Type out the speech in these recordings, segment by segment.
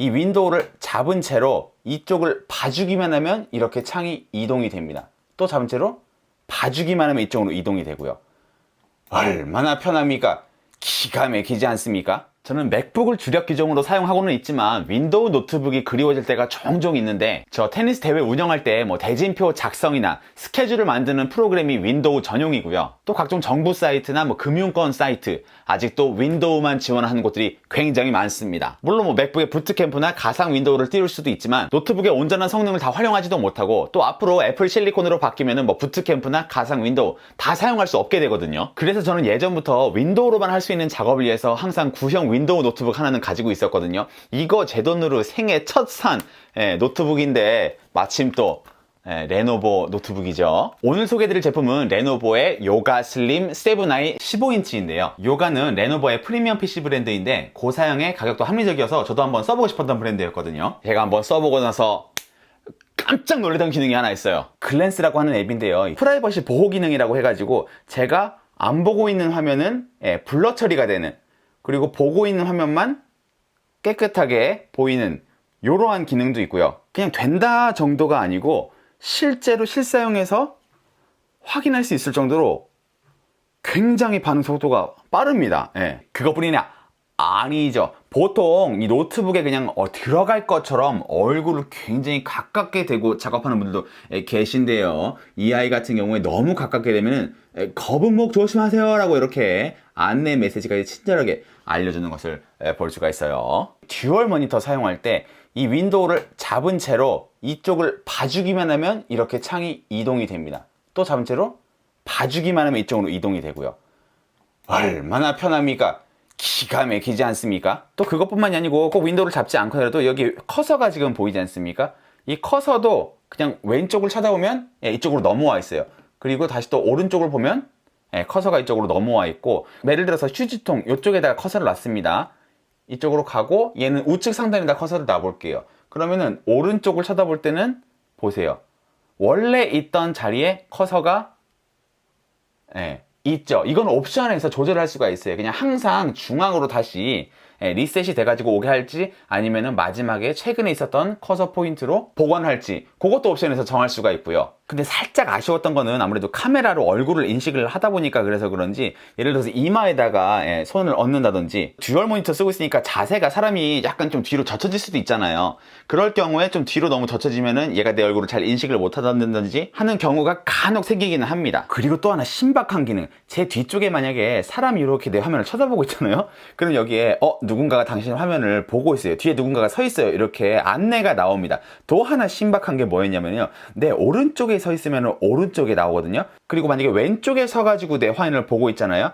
이 윈도우를 잡은 채로 이쪽을 봐주기만 하면 이렇게 창이 이동이 됩니다. 또 잡은 채로 봐주기만 하면 이쪽으로 이동이 되고요. 얼마나 편합니까? 기가 막히지 않습니까? 저는 맥북을 주력 기종으로 사용하고는 있지만 윈도우 노트북이 그리워질 때가 종종 있는데 저 테니스 대회 운영할 때 뭐 대진표 작성이나 스케줄을 만드는 프로그램이 윈도우 전용이고요. 또 각종 정부 사이트나 뭐 금융권 사이트 아직도 윈도우만 지원하는 곳들이 굉장히 많습니다. 물론 뭐 맥북의 부트캠프나 가상 윈도우를 띄울 수도 있지만 노트북의 온전한 성능을 다 활용하지도 못하고 또 앞으로 애플 실리콘으로 바뀌면은 뭐 부트캠프나 가상 윈도우 다 사용할 수 없게 되거든요. 그래서 저는 예전부터 윈도우로만 할 수 있는 작업을 위해서 항상 구형 윈도우 노트북 하나는 가지고 있었거든요. 이거 제 돈으로 생애 첫 산 노트북인데 마침 또 예, 레노버 노트북이죠. 오늘 소개해드릴 제품은 레노버의 요가 슬림 7i 15인치인데요. 요가는 레노버의 프리미엄 PC 브랜드인데 고사양의 가격도 합리적이어서 저도 한번 써보고 싶었던 브랜드였거든요. 제가 한번 써보고 나서 깜짝 놀랐던 기능이 하나 있어요. 글랜스라고 하는 앱인데요. 프라이버시 보호 기능이라고 해가지고 제가 안 보고 있는 화면은 예, 블러 처리가 되는 그리고 보고 있는 화면만 깨끗하게 보이는 이러한 기능도 있고요. 그냥 된다 정도가 아니고 실제로 실사용해서 확인할 수 있을 정도로 굉장히 반응 속도가 빠릅니다. 예. 그것뿐이냐? 아니죠. 보통 이 노트북에 그냥 어, 들어갈 것처럼 얼굴을 굉장히 가깝게 대고 작업하는 분들도 예, 계신데요. 이 아이 같은 경우에 너무 가깝게 되면은 예, 거북목 조심하세요라고 이렇게 안내 메시지까지 친절하게 알려주는 것을 예, 볼 수가 있어요. 듀얼 모니터 사용할 때 이 윈도우를 잡은 채로 이쪽을 봐주기만 하면 이렇게 창이 이동이 됩니다. 또 잡은 채로 봐주기만 하면 이쪽으로 이동이 되고요. 얼마나 편합니까? 기가 막히지 않습니까? 또 그것뿐만이 아니고 꼭 윈도우를 잡지 않고라도 여기 커서가 지금 보이지 않습니까? 이 커서도 그냥 왼쪽을 쳐다보면 예, 이쪽으로 넘어와 있어요. 그리고 다시 또 오른쪽을 보면 예, 커서가 이쪽으로 넘어와 있고 예를 들어서 휴지통 이쪽에다가 커서를 놨습니다. 이쪽으로 가고 얘는 우측 상단에다 커서를 놔볼게요. 그러면은 오른쪽을 쳐다볼 때는 보세요. 원래 있던 자리에 커서가 예, 있죠. 이건 옵션에서 조절할 수가 있어요. 그냥 항상 중앙으로 다시 예, 리셋이 돼가지고 오게 할지 아니면은 마지막에 최근에 있었던 커서 포인트로 복원할지 그것도 옵션에서 정할 수가 있고요. 근데 살짝 아쉬웠던 거는 아무래도 카메라로 얼굴을 인식을 하다 보니까 그래서 그런지 예를 들어서 이마에다가 예, 손을 얹는다든지 듀얼 모니터 쓰고 있으니까 자세가 사람이 약간 좀 뒤로 젖혀질 수도 있잖아요. 그럴 경우에 좀 뒤로 너무 젖혀지면은 얘가 내 얼굴을 잘 인식을 못 하다든지 하는 경우가 간혹 생기기는 합니다. 그리고 또 하나 신박한 기능. 제 뒤쪽에 만약에 사람이 이렇게 내 화면을 쳐다보고 있잖아요. 그럼 여기에 어 누군가가 당신 화면을 보고 있어요. 뒤에 누군가가 서 있어요. 이렇게 안내가 나옵니다. 또 하나 신박한 게 뭐였냐면요. 내 오른쪽에 서 있으면 오른쪽에 나오거든요. 그리고 만약에 왼쪽에 서가지고 내 화면을 보고 있잖아요.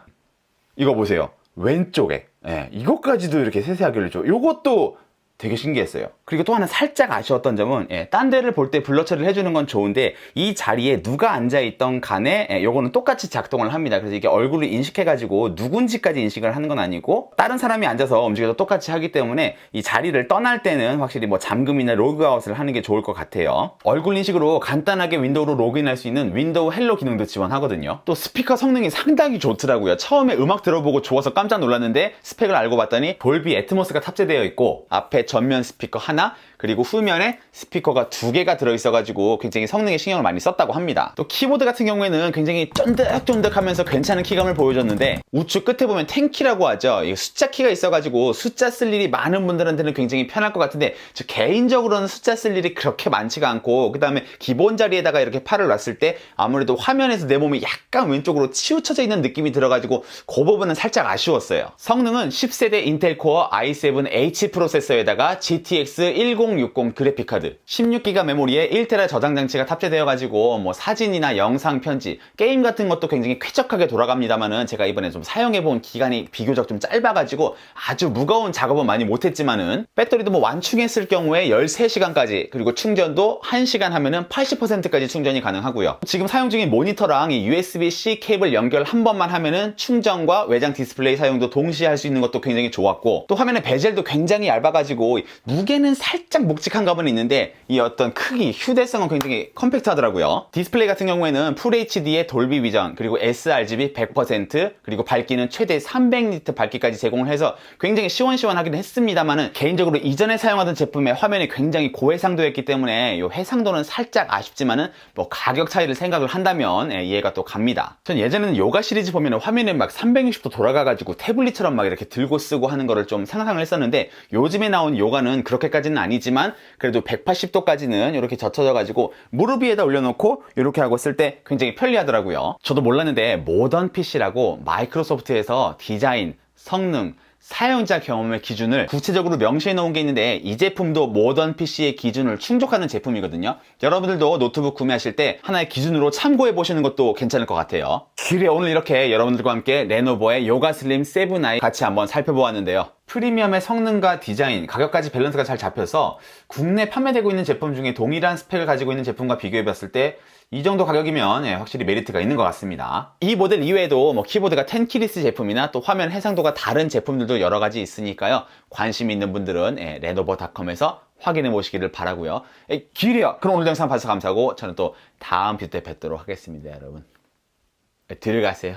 이거 보세요. 왼쪽에. 예, 이것까지도 이렇게 세세하게 알려줘. 이것도 되게 신기했어요. 그리고 또 하나 살짝 아쉬웠던 점은 예, 딴 데를 볼 때 블러 처리를 해주는 건 좋은데 이 자리에 누가 앉아있던 간에 예, 요거는 똑같이 작동을 합니다. 그래서 이게 얼굴을 인식해가지고 누군지까지 인식을 하는 건 아니고 다른 사람이 앉아서 움직여도 똑같이 하기 때문에 이 자리를 떠날 때는 확실히 뭐 잠금이나 로그아웃을 하는 게 좋을 것 같아요. 얼굴 인식으로 간단하게 윈도우로 로그인할 수 있는 윈도우 헬로 기능도 지원하거든요. 또 스피커 성능이 상당히 좋더라고요. 처음에 음악 들어보고 좋아서 깜짝 놀랐는데 스펙을 알고 봤더니 돌비 애트모스가 탑재되어 있고 앞에 전면 스피커 하나 그리고 후면에 스피커가 두 개가 들어있어가지고 굉장히 성능에 신경을 많이 썼다고 합니다. 또 키보드 같은 경우에는 굉장히 쫀득쫀득하면서 괜찮은 키감을 보여줬는데 우측 끝에 보면 탱키라고 하죠. 이 숫자 키가 있어가지고 숫자 쓸 일이 많은 분들한테는 굉장히 편할 것 같은데 저 개인적으로는 숫자 쓸 일이 그렇게 많지가 않고 그 다음에 기본 자리에다가 이렇게 팔을 놨을 때 아무래도 화면에서 내 몸이 약간 왼쪽으로 치우쳐져 있는 느낌이 들어가지고 그 부분은 살짝 아쉬웠어요. 성능은 10세대 인텔 코어 i7H 프로세서에다가 GTX 1060 그래픽카드 16기가 메모리에 1테라 저장 장치가 탑재되어 가지고 뭐 사진이나 영상 편지 게임 같은 것도 굉장히 쾌적하게 돌아갑니다만은 제가 이번에 좀 사용해 본 기간이 비교적 좀 짧아 가지고 아주 무거운 작업은 많이 못 했지만은 배터리도 뭐 완충했을 경우에 13시간까지 그리고 충전도 1시간 하면은 80%까지 충전이 가능하고요. 지금 사용 중인 모니터랑 이 USB-C 케이블 연결 한 번만 하면은 충전과 외장 디스플레이 사용도 동시에 할 수 있는 것도 굉장히 좋았고 또 화면의 베젤도 굉장히 얇아가지고 그리고 무게는 살짝 묵직한 감은 있는데 이 어떤 크기, 휴대성은 굉장히 컴팩트하더라고요. 디스플레이 같은 경우에는 풀 HD의 돌비 비전, 그리고 sRGB 100%, 그리고 밝기는 최대 300니트 밝기까지 제공을 해서 굉장히 시원시원하긴 했습니다만은 개인적으로 이전에 사용하던 제품의 화면이 굉장히 고해상도였기 때문에 이 해상도는 살짝 아쉽지만은 뭐 가격 차이를 생각을 한다면 예, 이해가 또 갑니다. 전 예전에는 요가 시리즈 보면 화면이 막 360도 돌아가가지고 태블릿처럼 막 이렇게 들고 쓰고 하는 거를 좀 상상을 했었는데 요즘에 나온 요가는 그렇게까지는 아니지만 그래도 180도까지는 이렇게 젖혀져 가지고 무릎 위에다 올려놓고 이렇게 하고 쓸 때 굉장히 편리하더라고요. 저도 몰랐는데 모던 PC라고 마이크로소프트에서 디자인, 성능, 사용자 경험의 기준을 구체적으로 명시해 놓은 게 있는데 이 제품도 모던 PC의 기준을 충족하는 제품이거든요. 여러분들도 노트북 구매하실 때 하나의 기준으로 참고해 보시는 것도 괜찮을 것 같아요. 그래 오늘 이렇게 여러분들과 함께 레노버의 요가 슬림 7i 같이 한번 살펴보았는데요. 프리미엄의 성능과 디자인, 가격까지 밸런스가 잘 잡혀서 국내 판매되고 있는 제품 중에 동일한 스펙을 가지고 있는 제품과 비교해 봤을 때 이 정도 가격이면 예, 확실히 메리트가 있는 것 같습니다. 이 모델 이외에도 뭐 키보드가 10키리스 제품이나 또 화면 해상도가 다른 제품들도 여러 가지 있으니까요. 관심 있는 분들은 예, 레노버닷컴에서 확인해 보시기를 바라고요. 예, 길이요. 그럼 오늘 영상 봐주셔서 감사하고 저는 또 다음 뷰 때 뵙도록 하겠습니다, 여러분. 예, 들어가세요.